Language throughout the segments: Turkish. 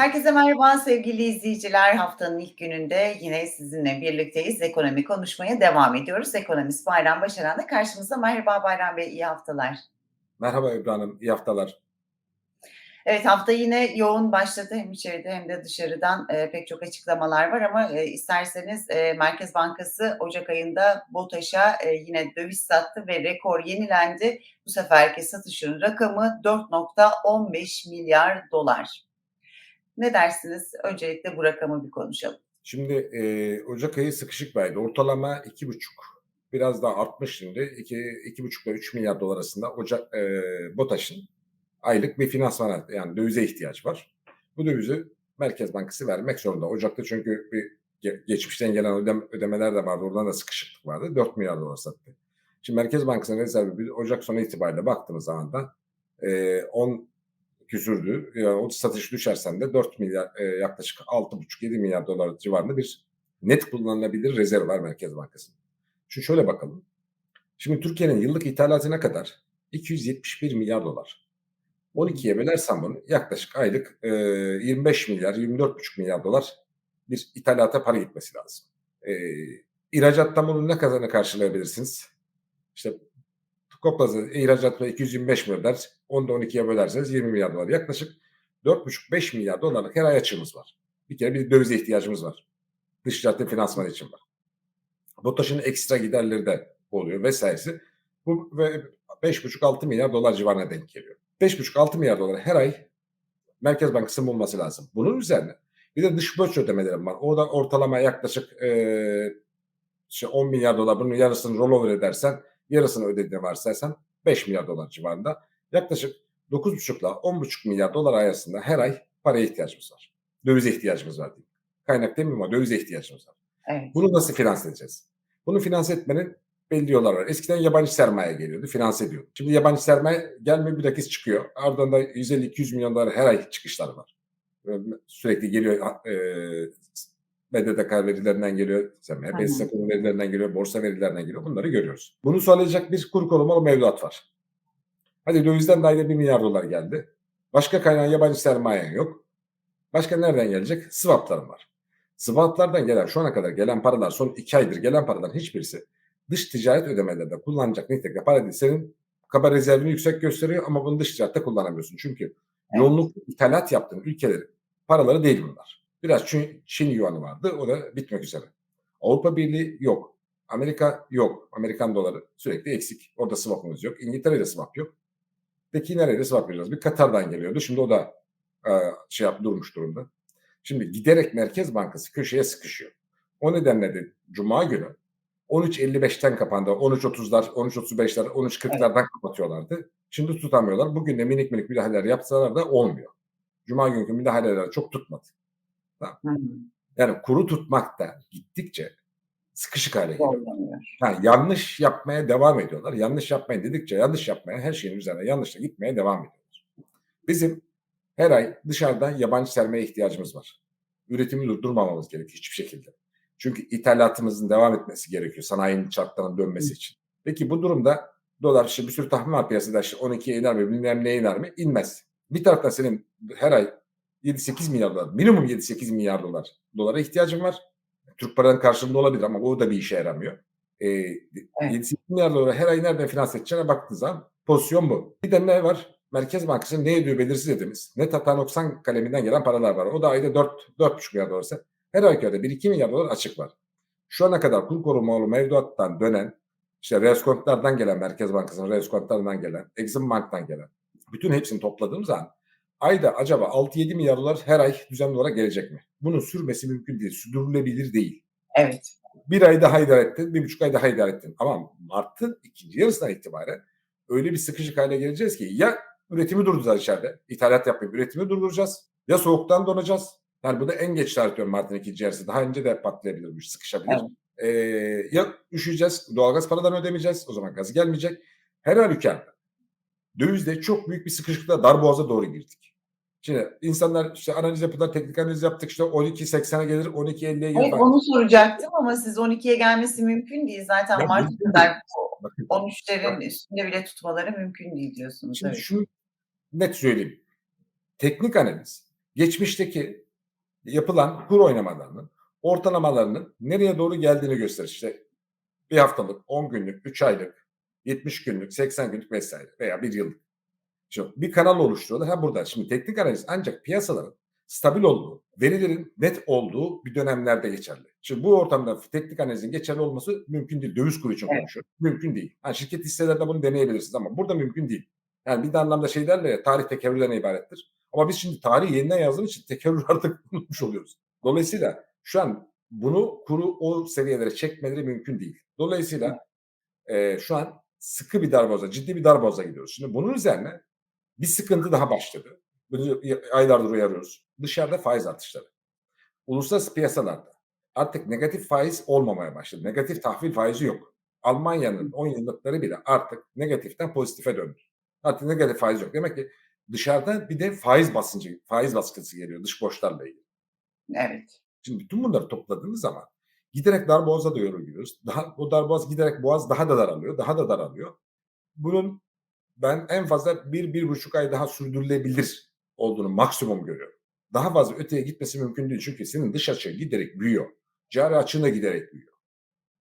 Herkese merhaba sevgili izleyiciler. Haftanın ilk gününde yine sizinle birlikteyiz. Ekonomi konuşmaya devam ediyoruz. Ekonomist Bayram Başaran da karşımızda. Merhaba Bayram Bey, iyi haftalar. Merhaba Ebru Hanım, iyi haftalar. Evet, hafta yine yoğun başladı. Hem içeride hem de dışarıdan, eee, pek çok açıklamalar var ama, eee, isterseniz, eee, Merkez Bankası ocak ayında BOTAŞ'a, eee, yine döviz sattı ve rekor yenilendi. Bu seferki satışın rakamı $4.15 Ne dersiniz? Öncelikle bu rakamı bir konuşalım. Şimdi, eee, ocak ayı sıkışık bir. Ortalama 2,5 biraz daha artmış şimdi. 2 2,5'la $3.000.000.000 arasında ocak eee, BOTAŞ'ın aylık bir finansmana yani dövize ihtiyacı var. Bu dövizi Merkez Bankası vermek zorunda. Ocak'ta çünkü bir ge geçmişten gelen ödem ödemeler de vardı. Oradan da sıkışıklık vardı. $4.000.000.000 sattı. Şimdi Merkez Bankası'nın rezervi Ocak sonu itibariyle baktığımız zaman da eee, 10 küsürdü. Ya, o satış düşersen de 4.000.000.000 eee, yaklaşık $6,5-7.000.000.000 civarında bir net kullanılabilir rezerv var Merkez Bankası'nın. Şimdi şöyle bakalım. Şimdi Türkiye'nin yıllık ithalatı ne kadar? $271.000.000.000. 12'ye bölersen bunu yaklaşık aylık eee, 25 milyar, 24,5 milyar dolar bir ithalata para gitmesi lazım. Eee, ihracattan bunu ne kadarını karşılayabilirsiniz? İşte Toplasanız ihracat ve 225 milyar, onu da 12'ye bölerseniz 20 milyar dolar. Yaklaşık 4,5-5 milyar dolarlık her ay açığımız var. Bir kere bir dövize ihtiyacımız var. Dış ticaretin finansmanı için var. BOTAŞ'ın ekstra giderleri de oluyor vesairesi. Bu ve 5,5-6 milyar dolar civarına denk geliyor. 5,5-6 milyar dolar her ay Merkez Bankası'nın bulması lazım. Bunun üzerine bir de dış borç ödemelerim var. Orada ortalama yaklaşık eee işte 10 milyar dolar bunun yarısını rollover edersen yarısını ödediğini varsayarsan 5 milyar dolar civarında yaklaşık 9,5 ile 10,5 milyar dolar arasında her ay paraya ihtiyacımız var. Dövize ihtiyacımız var diyeyim. Kaynak demeyeyim ama dövize ihtiyacımız var. Evet. Bunu nasıl finanse edeceğiz? Bunu finanse etmenin belli yollar var. Eskiden yabancı sermaye geliyordu, finanse ediyordu. Şimdi yabancı sermaye gelmiyor bir dakika çıkıyor. Ardından da 150-200 milyon dolar her ay çıkışları var. Sürekli geliyor e, BDDK verilerinden geliyor, BSK verilerinden geliyor, borsa verilerinden geliyor. Bunları görüyoruz. Bunu sağlayacak bir kur korumalı mevduat var. Hadi dövizden daire 1 milyar dolar geldi. Başka kaynağı yabancı sermayen yok. Başka nereden gelecek? Swapların var. Swaplardan gelen şu ana kadar gelen paralar son 2 aydır gelen paraların hiçbirisi dış ticaret ödemelerinde kullanacak nitelikte para değil. Senin kaba rezervini yüksek gösteriyor ama bunu dış ticarette kullanamıyorsun. Çünkü evet. yoğunluk ithalat yaptığın ülkelerin paraları değil bunlar. Biraz Çin, Çin yuanı vardı. O da bitmek üzere. Avrupa Birliği yok. Amerika yok. Amerikan doları sürekli eksik. Orada swap'ımız yok. İngiltere'de swap yok. Peki nerede swap yapacağız? Bir Katar'dan geliyordu. Şimdi o da e, şey yap, durmuş durumda. Şimdi giderek Merkez Bankası köşeye sıkışıyor. O nedenle de Cuma günü 13.55'ten kapandı. 13.30'lar, 13.35'ler, 13.40'lardan evet. kapatıyorlardı. Şimdi tutamıyorlar. Bugün de minik minik müdahaleler yapsalar da olmuyor. Cuma günkü müdahaleler çok tutmadı. Yani kuru tutmak da gittikçe sıkışık hale geliyor. Yani yanlış yapmaya devam ediyorlar. Yanlış yapmayın dedikçe yanlış yapmaya her şeyin üzerine yanlışla gitmeye devam ediyorlar. Bizim her ay dışarıdan yabancı sermaye ihtiyacımız var. Üretimi durdurmamamız gerekiyor hiçbir şekilde. Çünkü ithalatımızın devam etmesi gerekiyor sanayinin çarklarının dönmesi için. Peki bu durumda dolar işte bir sürü tahmin var piyasada işte 12'ye iner mi bilmem neye iner mi? İnmez. Bir taraftan senin her ay 7-8 milyar dolar, minimum 7-8 milyar dolar dolara ihtiyacım var. Türk paranın karşılığında olabilir ama o da bir işe yaramıyor. Ee, evet. 7-8 milyar dolara her ay nereden finanse edeceğine baktığınız zaman pozisyon bu. Bir de ne var? Merkez Bankası ne ediyor belirsiz dediğimiz. Net hata 90 kaleminden gelen paralar var. O da ayda 4, 4,5 milyar dolarsa her halükarda 1-2 milyar dolar açık var. Şu ana kadar kur korumalı mevduattan dönen, işte reskontlardan gelen, Merkez Bankası'nın reskontlarından gelen, Exim Bank'tan gelen, bütün hepsini topladığım zaman ayda acaba 6-7 milyar dolar her ay düzenli olarak gelecek mi? Bunun sürmesi mümkün değil, sürdürülebilir değil. Evet. Bir ay daha idare ettin, bir buçuk ay daha idare ettin. Ama Mart'ın ikinci yarısından itibaren öyle bir sıkışık hale geleceğiz ki ya üretimi durduracağız içeride, ithalat yapmayıp üretimi durduracağız ya soğuktan donacağız. Yani bu da en geç tarih diyorum Mart'ın ikinci yarısı. Daha önce de patlayabilir, sıkışabilir. Evet. Ee, ya üşüyeceğiz, doğalgaz paradan ödemeyeceğiz. O zaman gaz gelmeyecek. Her halükarda dövizde çok büyük bir sıkışıklıkla darboğaza doğru girdik. Şimdi insanlar işte analiz yapılar, teknik analiz yaptık işte 12.80'e gelir, 12.50'ye gelir. Evet, onu soracaktım ama siz 12'ye gelmesi mümkün değil. Zaten Mart'a kadar 13'lerin üstünde bile tutmaları mümkün değil diyorsunuz. Şimdi evet. şunu net söyleyeyim. Teknik analiz geçmişteki yapılan kur oynamalarının ortalamalarının nereye doğru geldiğini gösterir. İşte bir haftalık, 10 günlük, 3 aylık, 70 günlük, 80 günlük vesaire veya bir yıllık. Şimdi bir kanal oluşturuyorlar. Ha burada. Şimdi teknik analiz ancak piyasaların stabil olduğu, verilerin net olduğu bir dönemlerde geçerli. Şimdi bu ortamda teknik analizin geçerli olması mümkün değil. Döviz kuru için Evet. konuşuyorum. Mümkün değil. Ha, şirket hisselerinde bunu deneyebilirsiniz ama burada mümkün değil. Yani bir de anlamda şey derler ya tarih tekerrürden ibarettir. Ama biz şimdi tarihi yeniden yazdığımız için tekerrür artık unutmuş oluyoruz. Dolayısıyla şu an bunu kuru o seviyelere çekmeleri mümkün değil. Dolayısıyla e, şu an sıkı bir darboğaza, ciddi bir darboğaza gidiyoruz. Şimdi bunun üzerine bir sıkıntı daha başladı. Bunu aylardır uyarıyoruz. Dışarıda faiz artışları. Uluslararası piyasalarda artık negatif faiz olmamaya başladı. Negatif tahvil faizi yok. Almanya'nın 10 yıllıkları bile artık negatiften pozitife döndü. Artık negatif faiz yok. Demek ki dışarıda bir de faiz basıncı, faiz baskısı geliyor dış borçlarla ilgili. Evet. Şimdi bütün bunları topladığımız zaman giderek darboğaza doğru gidiyoruz. Daha, o darboğaz giderek boğaz daha da daralıyor, daha da daralıyor. Bunun ben en fazla bir, bir buçuk ay daha sürdürülebilir olduğunu maksimum görüyorum. Daha fazla öteye gitmesi mümkün değil. Çünkü senin dış açığın giderek büyüyor. Cari açığın da giderek büyüyor.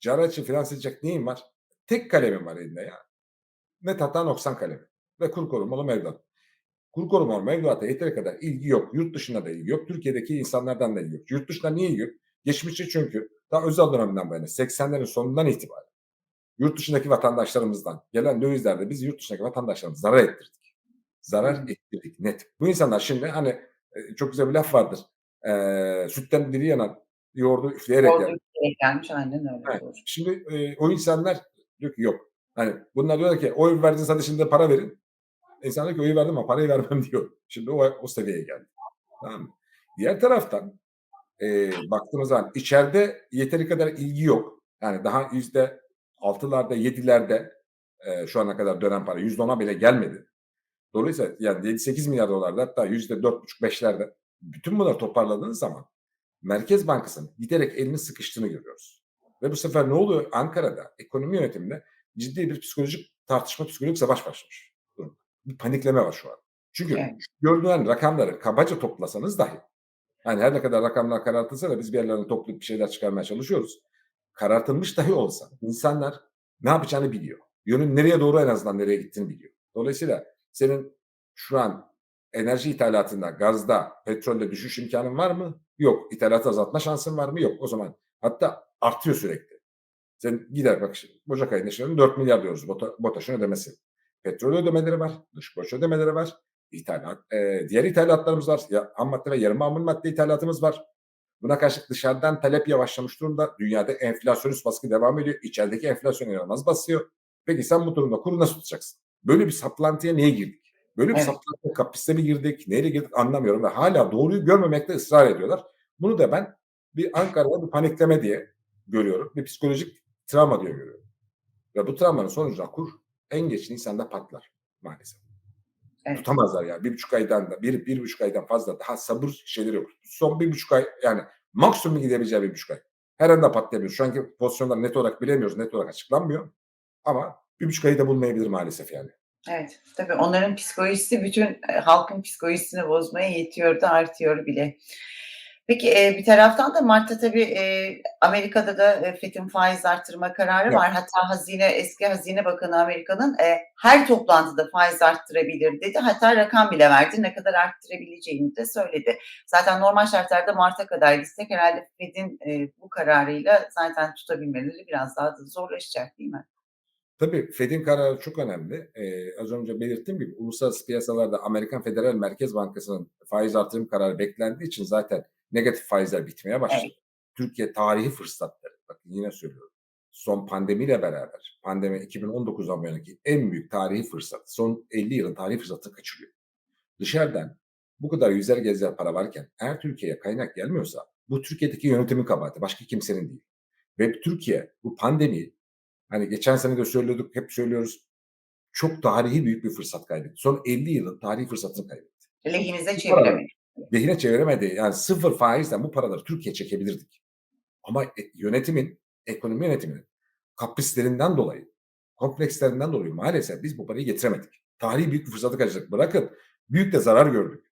Cari açığı finanse edecek neyin var? Tek kalemin var elinde ya. Net hata 90 kalemi. Ve kur korumalı mevduat. Kur korumalı mevduata yeteri kadar ilgi yok. Yurt dışında da ilgi yok. Türkiye'deki insanlardan da ilgi yok. Yurt dışında niye ilgi yok? Geçmişte çünkü daha özel dönemden bu yana 80'lerin sonundan itibaren yurt dışındaki vatandaşlarımızdan gelen dövizlerde biz yurt dışındaki vatandaşlarımız zarar ettirdik. Zarar ettirdik net. Bu insanlar şimdi hani e, çok güzel bir laf vardır. Ee, sütten diri yanan yoğurdu üfleyerek yer. Orada gerek gelmiş. Aynen öyle. Evet. Doğru. Şimdi e, o insanlar diyor ki yok. Hani bunlar diyorlar ki oy verdiniz hadi şimdi para verin. İnsan diyor ki oyu verdim ama parayı vermem diyor. Şimdi o, o seviyeye geldi. Tamam mı? Diğer taraftan e, baktığımız zaman içeride yeteri kadar ilgi yok. Yani daha yüzde altılarda, yedilerde e, şu ana kadar dönen para yüzde ona bile gelmedi. Dolayısıyla yani 7-8 milyar dolarda hatta yüzde dört buçuk beşlerde bütün bunları toparladığınız zaman Merkez Bankası'nın giderek elini sıkıştığını görüyoruz. Ve bu sefer ne oluyor? Ankara'da ekonomi yönetiminde ciddi bir psikolojik tartışma, psikolojik savaş başlamış. Bir panikleme var şu an. Çünkü Evet. gördüğün rakamları kabaca toplasanız dahi yani her ne kadar rakamlar karartılsa da biz bir yerlerden toplayıp bir şeyler çıkarmaya çalışıyoruz. Karartılmış dahi olsa insanlar ne yapacağını biliyor. Yönün nereye doğru en azından nereye gittiğini biliyor. Dolayısıyla senin şu an enerji ithalatında, gazda, petrolde düşüş imkanın var mı? Yok. İthalatı azaltma şansın var mı? Yok. O zaman hatta artıyor sürekli. Sen gider bak şimdi Ocak ayında şimdi 4 milyar diyoruz BOTA, BOTAŞ'ın ödemesi. Petrol ödemeleri var, dış borç ödemeleri var, ithalat, e, diğer ithalatlarımız var. Ya, ham madde ve yarım mamul madde ithalatımız var. Buna karşılık dışarıdan talep yavaşlamış durumda. Dünyada enflasyonist baskı devam ediyor. İçerideki enflasyon inanılmaz basıyor. Peki sen bu durumda kuru nasıl tutacaksın? Böyle bir saplantıya niye girdik? Böyle bir Evet. saplantıya kapiste mi girdik? Neyle girdik anlamıyorum ve hala doğruyu görmemekte ısrar ediyorlar. Bunu da ben bir Ankara'da bir panikleme diye görüyorum. Bir psikolojik travma diye görüyorum. Ve bu travmanın sonucunda kur en geç Nisan'da patlar maalesef. Evet. Tutamazlar yani. Bir buçuk aydan da bir, bir buçuk aydan fazla daha sabır şeyleri yok. Son bir buçuk ay yani maksimum gidebileceği bir buçuk ay. Her anda patlayabilir. Şu anki pozisyonlar net olarak bilemiyoruz. Net olarak açıklanmıyor. Ama bir buçuk ayı da bulmayabilir maalesef yani. Evet. Tabii onların psikolojisi bütün e, halkın psikolojisini bozmaya yetiyor da artıyor bile. Peki e, bir taraftan da Mart'ta tabii e, Amerika'da da e, FED'in faiz artırma kararı Evet. var. Hatta Hazine eski Hazine Bakanı Amerika'nın e, her toplantıda faiz arttırabilir dedi. Hatta rakam bile verdi. Ne kadar arttırabileceğini de söyledi. Zaten normal şartlarda Mart'a kadar gitsek herhalde FED'in e, bu kararıyla zaten tutabilmeleri biraz daha da zorlaşacak değil mi? Tabii Fed'in kararı çok önemli. Ee, az önce belirttiğim gibi uluslararası piyasalarda Amerikan Federal Merkez Bankası'nın faiz artırım kararı beklendiği için zaten negatif faizler bitmeye başladı. Evet. Türkiye tarihi fırsatları, bakın yine söylüyorum. Son pandemiyle beraber, pandemi 2019'dan bu yanaki en büyük tarihi fırsat, son 50 yılın tarihi fırsatını kaçırıyor. Dışarıdan bu kadar yüzer gezer para varken eğer Türkiye'ye kaynak gelmiyorsa bu Türkiye'deki yönetimin kabahati, başka kimsenin değil. Ve Türkiye bu pandemiyi Hani geçen sene de söylüyorduk, hep söylüyoruz. Çok tarihi büyük bir fırsat kaybetti. Son 50 yılın tarihi fırsatını kaybetti. Lehimize çeviremedik. Lehine çeviremedi. Yani sıfır faizle bu paraları Türkiye çekebilirdik. Ama e- yönetimin, ekonomi yönetiminin kaprislerinden dolayı, komplekslerinden dolayı maalesef biz bu parayı getiremedik. Tarihi büyük bir fırsatı kaçırdık. Bırakın büyük de zarar gördük.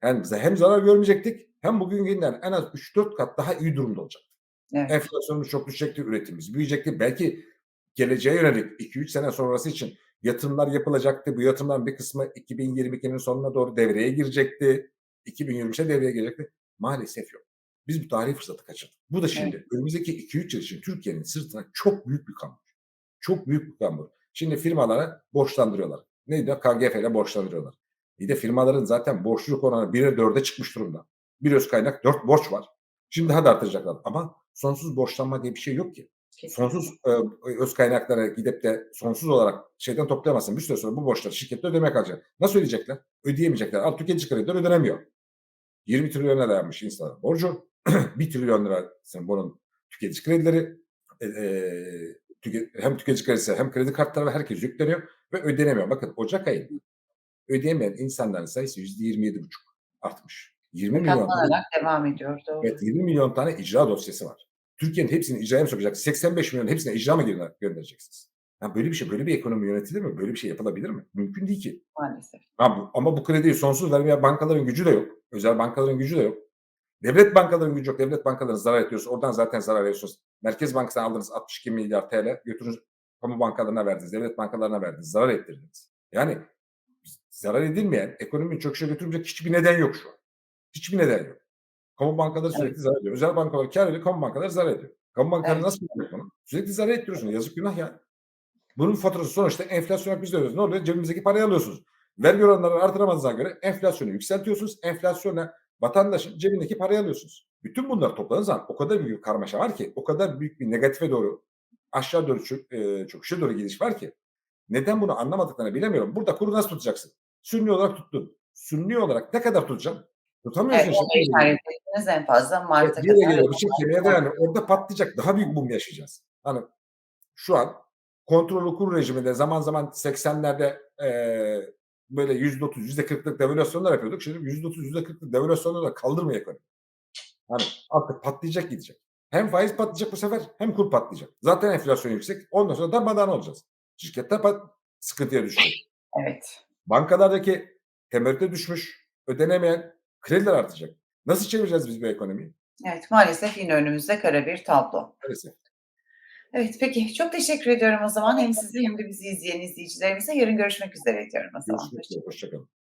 hem hem zarar görmeyecektik hem bugünkünden en az 3-4 kat daha iyi durumda olacaktık. Evet. Enflasyonumuz çok düşecekti, üretimimiz büyüyecekti. Belki geleceğe yönelik 2-3 sene sonrası için yatırımlar yapılacaktı. Bu yatırımların bir kısmı 2022'nin sonuna doğru devreye girecekti. 2023'e devreye girecekti. Maalesef yok. Biz bu tarihi fırsatı kaçırdık. Bu da şimdi önümüzdeki 2-3 yıl için Türkiye'nin sırtına çok büyük bir kambur. Çok büyük bir kambur. Şimdi firmalara borçlandırıyorlar. Neydi? KGF ile borçlandırıyorlar. Bir de firmaların zaten borçluluk oranı 1'e 4'e çıkmış durumda. Bir öz kaynak 4 borç var. Şimdi daha da artacaklar. Ama sonsuz borçlanma diye bir şey yok ki. Sonsuz e, öz kaynaklara gidip de sonsuz olarak şeyden toplayamazsın. Bir süre sonra bu borçları şirkette ödemeye kalacak. Nasıl ödeyecekler? Ödeyemeyecekler. Al tüketici kredileri ödenemiyor. 20 trilyona dayanmış insanların borcu. 1 trilyon lira bunun tüketici kredileri e, e, tüke, hem tüketici kredisi hem kredi kartları ve herkes yükleniyor ve ödenemiyor. Bakın Ocak ayında ödeyemeyen insanların sayısı %27,5 artmış. 20 milyon Katlanarak devam ediyor. Doğru. Evet 20 milyon tane icra dosyası var. Türkiye'nin hepsini icraya mı sokacak? 85 milyon hepsine icra mı gönder- göndereceksiniz? Ya böyle bir şey, böyle bir ekonomi yönetilir mi? Böyle bir şey yapılabilir mi? Mümkün değil ki. Maalesef. Ha, bu- ama bu krediyi sonsuz vermeye bankaların gücü de yok. Özel bankaların gücü de yok. Devlet bankaların gücü yok. Devlet bankalarına zarar ediyoruz. Oradan zaten zarar ediyorsunuz. Merkez Bankası'ndan aldığınız 62 milyar TL götürünüz kamu bankalarına verdiniz. Devlet bankalarına verdiniz. Zarar ettirdiniz. Yani zarar edilmeyen, ekonomiyi çöküşe götürmeyecek hiçbir neden yok şu an. Hiçbir neden yok. Kamu bankaları sürekli Evet. zarar ediyor. Özel bankalar kâr ediyor, kamu bankaları zarar ediyor. Kamu bankaları Evet. nasıl yapacak bunu? Sürekli zarar ettiriyorsunuz. Yazık günah ya. Bunun faturası sonuçta enflasyon olarak biz de ödüyoruz. Ne oluyor? Cebimizdeki parayı alıyorsunuz. Vergi oranlarını artıramadığınıza göre enflasyonu yükseltiyorsunuz. Enflasyona vatandaşın cebindeki parayı alıyorsunuz. Bütün bunlar topladığınız zaman o kadar büyük bir karmaşa var ki, o kadar büyük bir negatife doğru, aşağı doğru çök, e, çöküşe doğru gidiş var ki. Neden bunu anlamadıklarını bilemiyorum. Burada kuru nasıl tutacaksın? Sünni olarak tuttun. Sünni olarak ne kadar tutacaksın? Tutamıyorsun Evet, onu işaret ettiniz en fazla Mart'a kadar. geliyor. Bıçak kemiğe dayanıyor. Orada patlayacak. Daha büyük mum yaşayacağız. Hani şu an kontrollü kur rejiminde zaman zaman 80'lerde eee böyle %30, %40'lık devalüasyonlar yapıyorduk. Şimdi %30, %40'lık devalüasyonları da ekonomi. Hani artık patlayacak gidecek. Hem faiz patlayacak bu sefer hem kur patlayacak. Zaten enflasyon yüksek. Ondan sonra darmadağın olacağız. Şirketler pat sıkıntıya düşecek. Evet. Bankalardaki temerrüte düşmüş, ödenemeyen krediler artacak. Nasıl çevireceğiz biz bu ekonomiyi? Evet, maalesef yine önümüzde kara bir tablo. Maalesef. Evet, peki. Çok teşekkür ediyorum o zaman. Hem size hem de bizi izleyen izleyicilerimize. Yarın görüşmek üzere diyorum o zaman. Görüşmek üzere.